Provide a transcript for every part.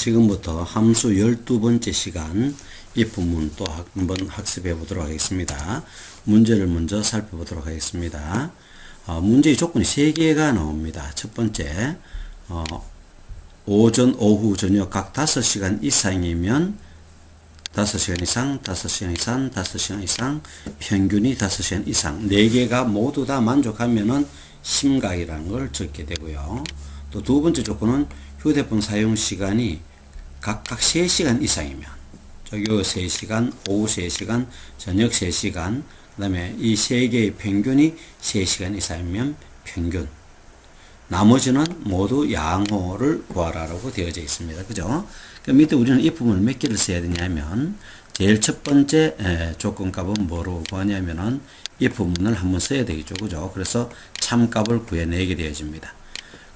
지금부터 함수 12번째 시간 if문 또 한번 학습해 보도록 하겠습니다. 문제를 먼저 살펴보도록 하겠습니다. 어, 문제의 조건이 3개가 나옵니다. 첫 번째, 어, 오전, 오후, 저녁 각 5시간 이상이면 5시간 이상, 5시간 이상, 5시간 이상, 평균이 5시간 이상. 4개가 모두 다 만족하면은 심각이라는 걸 적게 되고요. 또 두 번째 조건은 휴대폰 사용 시간이 각각 3시간 이상이면 저기 3시간, 오후 3시간, 저녁 3시간, 그 다음에 이 세 개의 평균이 3시간 이상이면 평균. 나머지는 모두 양호를 구하라라고 되어져 있습니다. 그죠? 그 밑에 우리는 이 부분을 몇 개를 써야 되냐면, 제일 첫 번째 에, 조건값은 뭐로 구하냐면은 이 부분을 한번 써야 되겠죠. 그죠? 그래서 참값을 구해내게 되어집니다.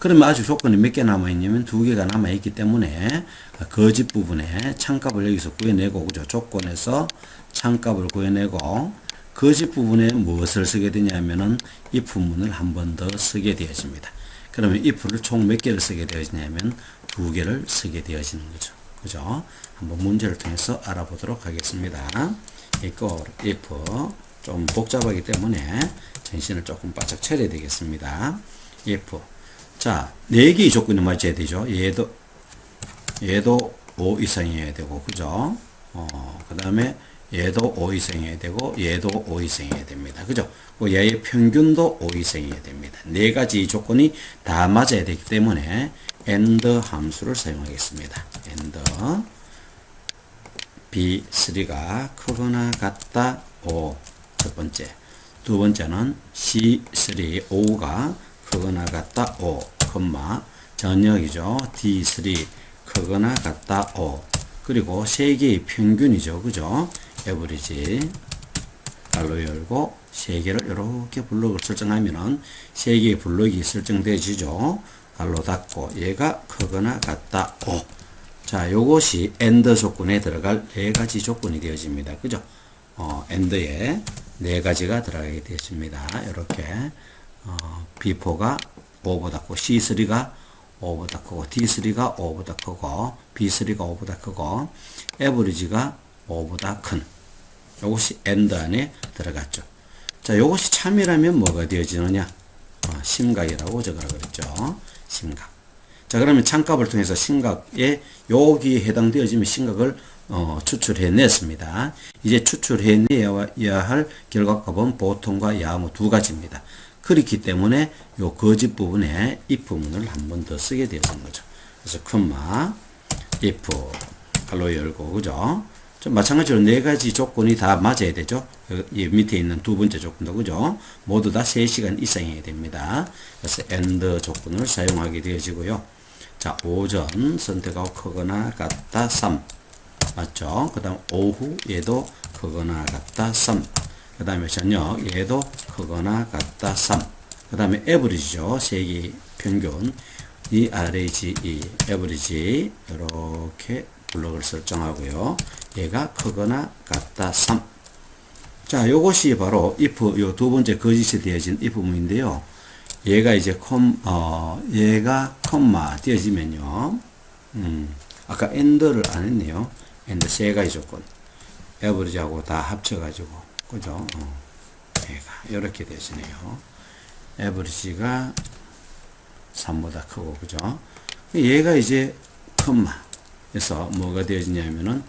그러면 아주 조건이 몇 개 남아있냐면 두 개가 남아있기 때문에 거짓 부분에 참값을 여기서 구해내고, 그죠? 조건에서 참값을 구해내고, 거짓 부분에 무엇을 쓰게 되냐면은 if 문을 한 번 더 쓰게 되어집니다. 그러면 if를 총 몇 개를 쓰게 되어지냐면 두 개를 쓰게 되어지는 거죠. 그죠? 한번 문제를 통해서 알아보도록 하겠습니다. 이거 if 좀 복잡하기 때문에 정신을 조금 바짝 차려야 되겠습니다. if 자, 네 개의 조건이 맞아야 되죠. 얘도 얘도 5 이상이어야 되고 그죠? 어, 그 다음에 얘도 5 이상이어야 되고 얘도 5 이상이어야 됩니다. 그죠? 그 얘의 평균도 5 이상이어야 됩니다. 네 가지 조건이 다 맞아야 되기 때문에 and 함수를 사용하겠습니다. and B3가 크거나 같다 5. 첫 번째. 두 번째는 C3 5가 크거나 같다 5, 콤마 전역이죠. D3 크거나 같다 5. 그리고 세 개의 평균이죠. 그죠? 에버리지 달로 열고 세 개를 이렇게 블록을 설정하면은 세 개의 블록이 설정되지죠. 달로 닫고 얘가 크거나 같다 5. 자, 요것이 엔더 조건에 들어갈 네 가지 조건이 되어집니다. 그죠? 어, 엔더에 네 가지가 들어가게 되어집니다. 이렇게 어, B4가 5보다 크고 C3가 5보다 크고 D3가 5보다 크고 B3가 5보다 크고 에버리지가 5보다 큰 요것이 엔드 안에 들어갔죠. 자, 요것이 참이라면 뭐가 되어지느냐? 어, 심각이라고 적으라 그랬죠. 심각. 자, 그러면 참값을 통해서 심각에 여기에 해당되어지면 심각을 어, 추출해냈습니다. 이제 추출해내야 할 결과값은 보통과 야무 두 가지입니다. 그렇기 때문에 요 거짓 부분에 if 문을 한 번 더 쓰게 되는 거죠. 그래서 콤마 if 갈로 열고 그죠? 좀 마찬가지로 네 가지 조건이 다 맞아야 되죠. 이 밑에 있는 두 번째 조건도 그죠? 모두 다 3시간 이상이어야 됩니다. 그래서 and 조건을 사용하게 되어지고요. 자, 오전 선택하고 크거나 같다 3. 맞죠? 그 다음 오후 얘도 크거나 같다 3. 그 다음에 저녁 얘도 크거나 같다 3. 그 다음에 에버리지죠. 세기 평균 이 average 이 average 이렇게 블록을 설정하고요. 얘가 크거나 같다 3. 자, 요것이 바로 if 요 두 번째 거짓이 되어진 if 문인데요. 얘가 이제 콤, 어, 얘가 콤마 띄어지면요. 음, 아까 엔더를 안 했네요. 엔더 세 가지 조건. 에버리지하고 다 합쳐가지고, 그죠? 어, 이렇게 되시네요. 에버리지가 3보다 크고, 그죠? 얘가 이제 콤마. 에서 뭐가 되어지냐면은,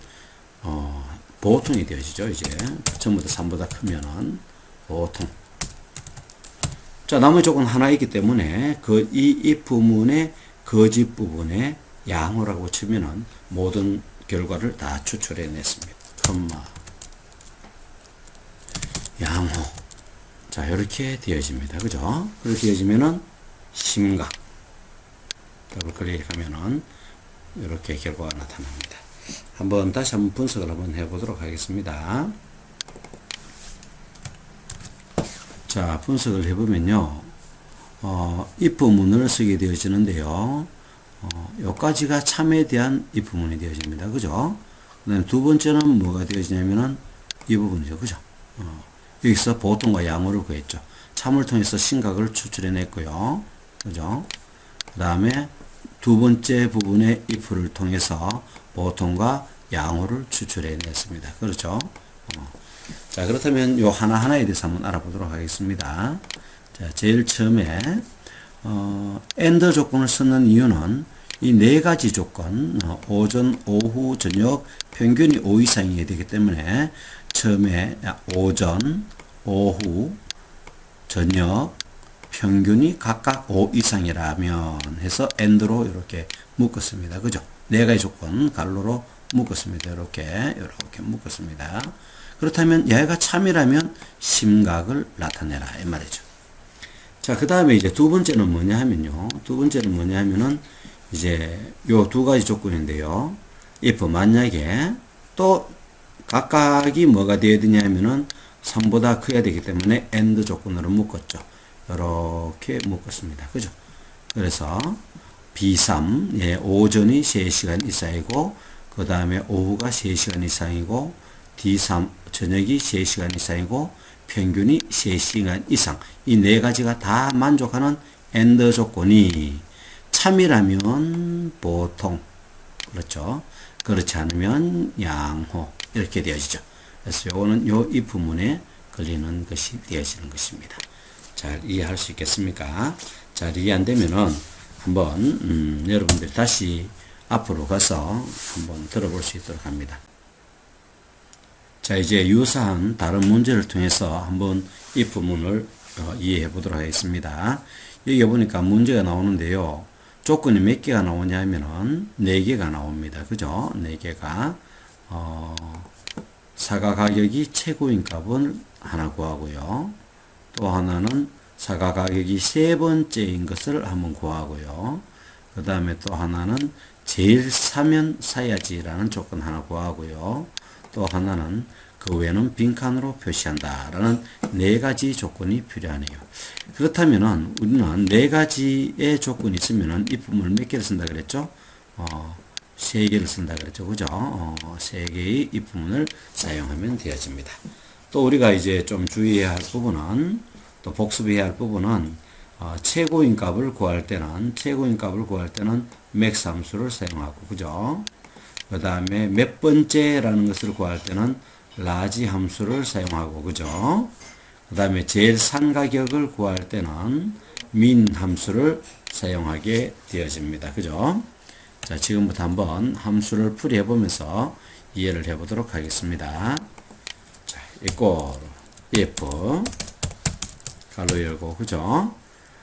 어, 보통이 되어지죠, 이제. 전부 다 3보다 크면은, 보통. 자, 나머지 조건 하나 있기 때문에 그이 if문의 거짓 부분에 양호라고 치면은 모든 결과를 다 추출해 냈습니다. 컴마 양호. 자, 이렇게 되어집니다. 그죠? 그렇게 되어지면은 심각. 더블 클릭하면은 이렇게 결과가 나타납니다. 한번 다시 한번 분석을 한번 해보도록 하겠습니다. 자, 분석을 해보면요. 어, if 문을 쓰게 되어지는데요. 어, 여기까지가 참에 대한 if 문이 되어집니다. 그죠? 그 다음에 두 번째는 뭐가 되어지냐면은 이 부분이죠. 그죠? 어, 여기서 보통과 양호를 구했죠. 참을 통해서 심각을 추출해냈고요. 그죠? 그 다음에 두 번째 부분의 if를 통해서 보통과 양호를 추출해냈습니다. 그렇죠? 어. 자, 그렇다면 요 하나하나에 대해서 한번 알아보도록 하겠습니다. 자, 제일 처음에, 어, 엔더 조건을 쓰는 이유는 이 네 가지 조건, 어, 오전, 오후, 저녁, 평균이 5 이상이어야 되기 때문에 처음에 오전, 오후, 저녁, 평균이 각각 5 이상이라면 해서 엔드로 이렇게 묶었습니다. 그죠? 네 가지 조건 갈로로 묶었습니다. 이렇게 이렇게 묶었습니다. 그렇다면 얘가 참이라면 심각을 나타내라 이 말이죠. 자, 그 다음에 이제 두 번째는 뭐냐 하면요. 두 번째는 뭐냐 하면은 이제 요 두 가지 조건인데요. if 만약에 또 각각이 뭐가 되어야 되냐 하면은 3보다 커야 되기 때문에 and 조건으로 묶었죠. 이렇게 묶었습니다. 그죠? 그래서 B3, 예, 오전이 3시간 이상이고, 그 다음에 오후가 3시간 이상이고, D3, 저녁이 3시간 이상이고, 평균이 3시간 이상. 이 네 가지가 다 만족하는 엔더 조건이 참이라면 보통, 그렇죠? 그렇지 않으면 양호. 이렇게 되어지죠. 그래서 요거는 요 이 부문에 걸리는 것이 되어지는 것입니다. 잘 이해할 수 있겠습니까? 잘 이해 안 되면은 한번 음, 여러분들 다시 앞으로 가서 한번 들어볼 수 있도록 합니다. 자 이제 유사한 다른 문제를 통해서 한번 이 부분을 어, 이해해 보도록 하겠습니다. 여기 보니까 문제가 나오는데요. 조건이 몇 개가 나오냐 하면은 네 개가 나옵니다. 그죠? 네 개가 어, 사과 가격이 최고인 값은 하나 구하고요. 또 하나는 사과 가격이 세 번째인 것을 한번 구하고요. 그 다음에 또 하나는 제일 사면 사야지라는 조건 하나 구하고요. 또 하나는 그 외에는 빈칸으로 표시한다 라는 네 가지 조건이 필요하네요. 그렇다면은 우리는 네 가지의 조건이 있으면은 이 부분을 몇 개를 쓴다 그랬죠? 어, 세 개를 쓴다 그랬죠. 그죠? 어, 세 개의 이 부분을 사용하면 되어집니다. 또 우리가 이제 좀 주의해야 할 부분은 또 복습해야 할 부분은 어, 최고인 값을 구할 때는 최고인 값을 구할 때는 맥스 함수를 사용하고 그죠? 그 다음에 몇 번째라는 것을 구할 때는 라지 함수를 사용하고 그죠? 그 다음에 제일 산 가격을 구할 때는 민 함수를 사용하게 되어집니다. 그죠? 자, 지금부터 한번 함수를 풀이해 보면서 이해를 해 보도록 하겠습니다. 자, 이꼴 if 가로 열고 그죠?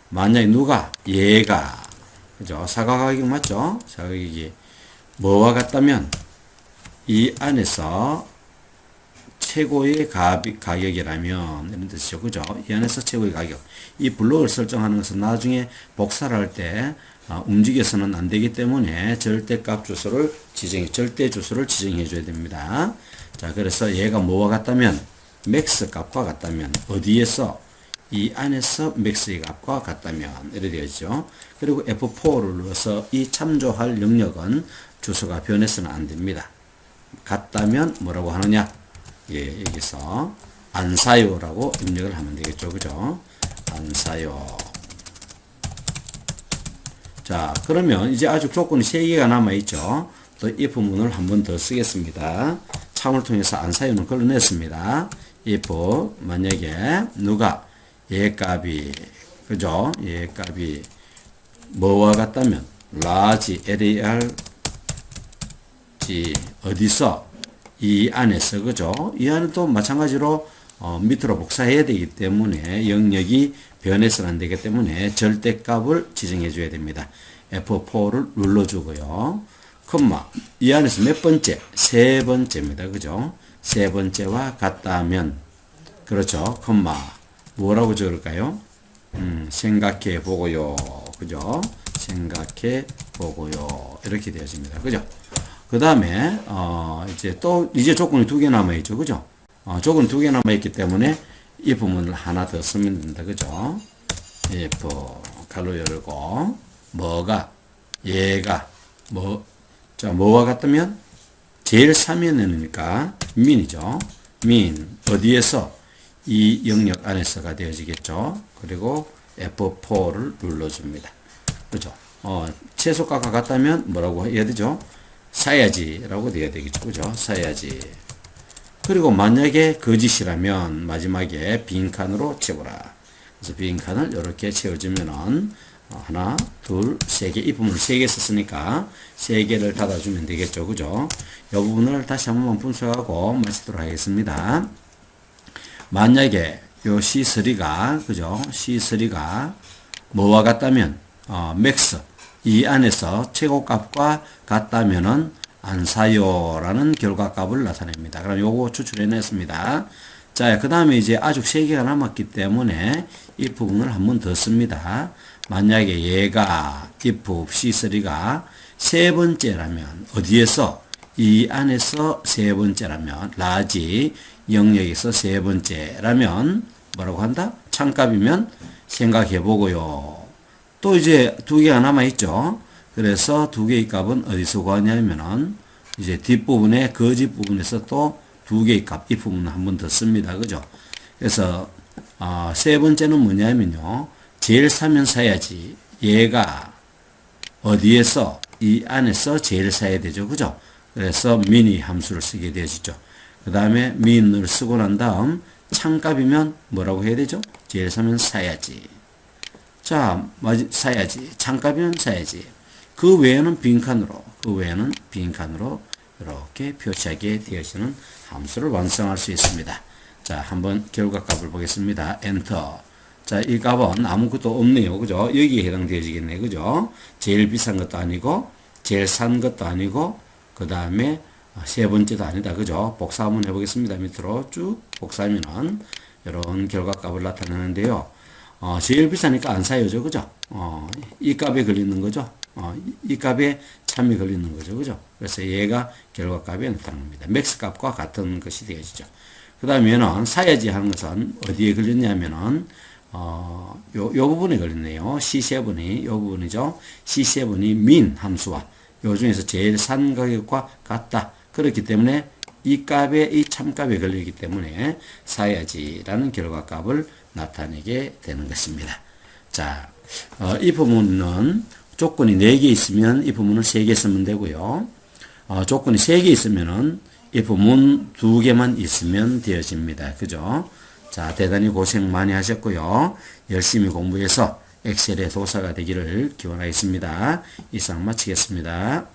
만약에 누가 얘가 그죠? 사과 가격 맞죠? 가격이 뭐와 같다면 이 안에서 최고의 가격이라면 이런 뜻이죠. 그죠? 이 안에서 최고의 가격. 이 블록을 설정하는 것은 나중에 복사를 할때 아, 움직여서는 안 되기 때문에 절대값 주소를 지정해 절대 주소를 지정해 줘야 됩니다. 자, 그래서 얘가 뭐와 같다면 맥스 값과 같다면 어디에서 이 안에서 맥스의 값과 같다면 이렇게 되어있죠. 그리고 F4를 눌러서 이 참조할 영역은 주소가 변해서는 안 됩니다. 같다면 뭐라고 하느냐? 예, 여기서 안 사요라고 입력을 하면 되겠죠. 그죠? 안 사요. 자, 그러면 이제 아직 조건이 3개가 남아있죠. 또 if 문을 한 번 더 쓰겠습니다. 참을 통해서 안 사유는 걸러냈습니다. if 만약에 누가 얘 값이 그죠? 얘 값이 뭐와 같다면 large lar g 어디서 이 안에서 그죠? 이 안에도 마찬가지로 어, 밑으로 복사해야 되기 때문에 영역이 변해서는 안 되기 때문에 절대값을 지정해 줘야 됩니다. F4를 눌러주고요. 콤마 이 안에서 몇 번째? 세 번째입니다. 그죠? 세 번째와 같다면 그렇죠. 콤마 뭐라고 적을까요? 음, 생각해 보고요. 그죠? 생각해 보고요. 이렇게 되어집니다. 그죠? 그 다음에 어, 이제 또 이제 조건이 두 개 남아 있죠. 그죠? 어, 조건 두 개 남아 있기 때문에 이 부분을 하나 더 쓰면 된다. 그죠? if 가로 열고 뭐가 얘가 뭐 자, 뭐와 같다면 제일 사면에니까 민이죠. 민 어디에서 이 영역 안에서가 되어지겠죠. 그리고 F4를 눌러줍니다. 그죠? 어, 최소가가 같다면 뭐라고 해야 되죠? 사야지라고 돼야 되겠죠. 그죠? 사야지. 그리고 만약에 거짓이라면 마지막에 빈 칸으로 채워라. 그래서 빈 칸을 이렇게 채워주면은 어, 하나, 둘, 세 개. 이 부분을 세 개 썼으니까 세 개를 닫아주면 되겠죠. 그죠? 이 부분을 다시 한 번만 분석하고 마치도록 하겠습니다. 만약에 요 C3가, 그죠? C3가 뭐와 같다면, 어, 맥스. 이 안에서 최고값과 같다면은 안 사요라는 결과값을 나타냅니다. 그럼 요거 추출해냈습니다. 자, 그 다음에 이제 아직 세 개가 남았기 때문에 이 부분을 한 번 더 씁니다. 만약에 얘가 if C3가 세 번째라면 어디에서 이 안에서 세 번째라면 라지 영역에서 세 번째라면 뭐라고 한다? 창값이면 생각해 보고요. 또 이제 두 개가 남아 있죠. 그래서 두 개의 값은 어디서 구하냐면은 이제 뒷부분에 거짓 부분에서 또 두 개의 값, 이 부분을 한 번 더 씁니다. 그죠? 그래서 어, 세 번째는 뭐냐면요. 제일 사면 사야지. 얘가 어디에서 이 안에서 제일 사야 되죠. 그죠? 그래서 미니 함수를 쓰게 되어지죠. 그 다음에 민을 쓰고 난 다음 창값이면 뭐라고 해야 되죠? 제일 사면 사야지. 자, 맞 사야지. 창값이면 사야지. 그 외에는 빈칸으로, 그 외에는 빈칸으로 이렇게 표시하게 되어지는 함수를 완성할 수 있습니다. 자, 한번 결과값을 보겠습니다. 엔터. 자, 이 값은 아무것도 없네요. 그죠? 여기에 해당되어지겠네. 그죠? 제일 비싼 것도 아니고, 제일 싼 것도 아니고, 그 다음에 세 번째도 아니다. 그죠? 복사 한번 해보겠습니다. 밑으로 쭉 복사하면은 이런 결과값을 나타내는데요. 어, 제일 비싸니까 안 사요죠. 그죠? 어, 이 값에 걸리는 거죠. 어, 이 값에 참이 걸리는 거죠. 그죠? 그래서 얘가 결과 값에 나타납니다. 맥스 값과 같은 것이 되어지죠. 그 다음에는 사야지 하는 것은 어디에 걸렸냐면은, 어, 요, 요 부분에 걸렸네요. C7이, 요 부분이죠. C7이 min 함수와 요 중에서 제일 싼 가격과 같다. 그렇기 때문에 이 값에, 이 참값에 걸리기 때문에 사야지라는 결과값을 나타내게 되는 것입니다. 자, 어, 이 부분은 조건이 4개 있으면 이 부분을 3개 쓰면 되고요. 어, 조건이 3개 있으면은 이 부분 2개만 있으면 되어집니다. 그죠? 자, 대단히 고생 많이 하셨고요. 열심히 공부해서 엑셀의 도사가 되기를 기원하겠습니다. 이상 마치겠습니다.